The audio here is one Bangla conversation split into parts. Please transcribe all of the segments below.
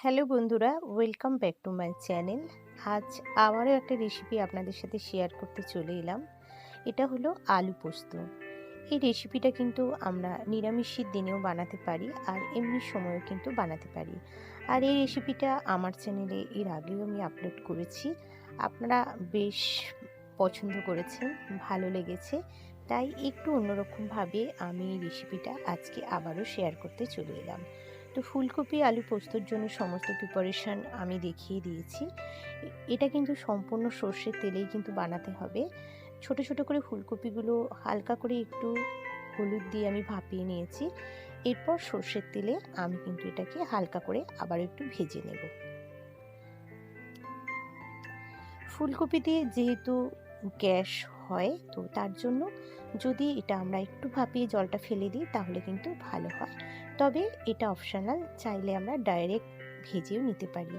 হ্যালো বন্ধুরা, welcome back to my channel. আজ আবারও একটা রেসিপি আপনাদের সাথে শেয়ার করতে চলে এলাম। এটা হলো আলু পোস্ত। এই রেসিপিটা কিন্তু আমরা নিরামিষের দিনেও বানাতে পারি আর এমনি সময়ও কিন্তু বানাতে পারি। আর এই রেসিপিটা আমার চ্যানেলে এর আগেও আমি আপলোড করেছি। আপনারা বেশ পছন্দ করেছেন, ভালো লেগেছে। তাই একটু অন্যরকমভাবে আমি এই রেসিপিটা আজকে আবারও শেয়ার করতে চলে এলাম। তো ফুলকপি, আলু পোস্তর জন্য সমস্ত প্রিপারেশান আমি দেখিয়ে দিয়েছি। এটা কিন্তু সম্পূর্ণ সর্ষের তেলেই কিন্তু বানাতে হবে। ছোট ছোট করে ফুলকপিগুলো হালকা করে একটু হলুদ দিয়ে আমি ভাপিয়ে নিয়েছি। এরপর সর্ষের তেলে আমি কিন্তু এটাকে হালকা করে আবার একটু ভেজে নেব। ফুলকপিতে যেহেতু গ্যাস হয়, তো তার জন্য যদি এটা আমরা একটু ভাপিয়ে জলটা ফেলে দিই, তাহলে কিন্তু ভালো হয়। তবে এটা অপশনাল চাইলে আমরা ডাইরেক্ট ভেজেও নিতে পারি।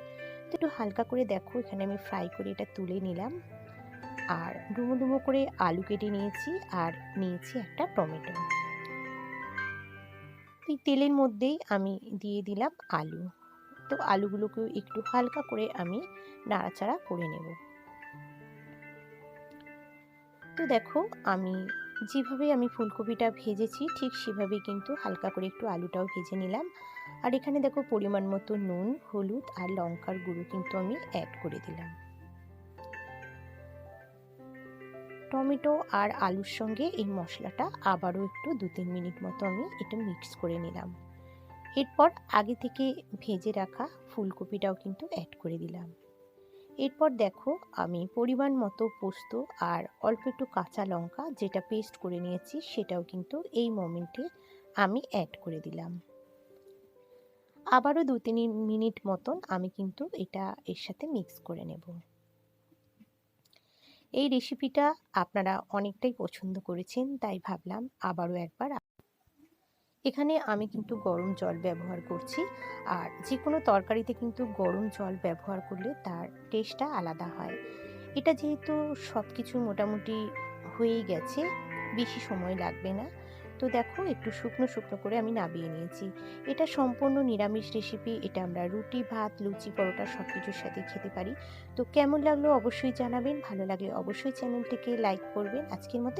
তো একটু হালকা করে দেখো, এখানে আমি ফ্রাই করে এটা তুলে নিলাম। আর ডুমো ডুমো করে আলু কেটে নিয়েছি আর নিয়েছি একটা টমেটো। এই তেলের মধ্যেই আমি দিয়ে দিলাম আলু। তো আলুগুলোকে একটু হালকা করে আমি নাড়াচাড়া করে নেব। তো দেখো, আমি যেভাবে আমি ফুলকপিটা ভেজেছি, ঠিক সেভাবেই কিন্তু হালকা করে একটু আলুটাও ভেজে নিলাম। আর এখানে দেখো পরিমাণ মতো নুন, হলুদ আর লঙ্কার গুঁড়ো কিন্তু আমি অ্যাড করে দিলাম। টমেটো আর আলুর সঙ্গে এই মশলাটা আবারও একটু দু তিন মিনিট মতো আমি এটা মিক্স করে নিলাম। এরপর আগে থেকে ভেজে রাখা ফুলকপিটাও কিন্তু অ্যাড করে দিলাম। এরপর দেখো আমি পরিমাণ মতো পোস্ত আর অল্প একটু কাঁচা লঙ্কা যেটা পেস্ট করে নিয়েছি সেটাও কিন্তু এই মোমেন্টে আমি অ্যাড করে দিলাম। আবারও দু তিন মিনিট মতন আমি কিন্তু এটা এর সাথে মিক্স করে নেব। এই রেসিপিটা আপনারা অনেকটাই পছন্দ করেছেন, তাই ভাবলাম আবারও একবার এখানে আমি কিন্তু গরম জল ব্যবহার করছি। আর যে কোনো তরকারিতে কিন্তু গরম জল ব্যবহার করলে তার টেস্টটা আলাদা হয়। এটা যেহেতু সব কিছু মোটামুটি হয়েই গেছে, বেশি সময় লাগবে না। তো দেখো একটু শুকনো শুকনো করে আমি নাবিয়ে নিয়েছি। এটা সম্পূর্ণ নিরামিষ রেসিপি এটা আমরা রুটি, ভাত, লুচি, পরোটা সব কিছুর সাথে খেতে পারি। তো কেমন লাগল অবশ্যই জানাবেন, ভালো লাগলে অবশ্যই চ্যানেলটিকে লাইক করবেন। আজকের মতো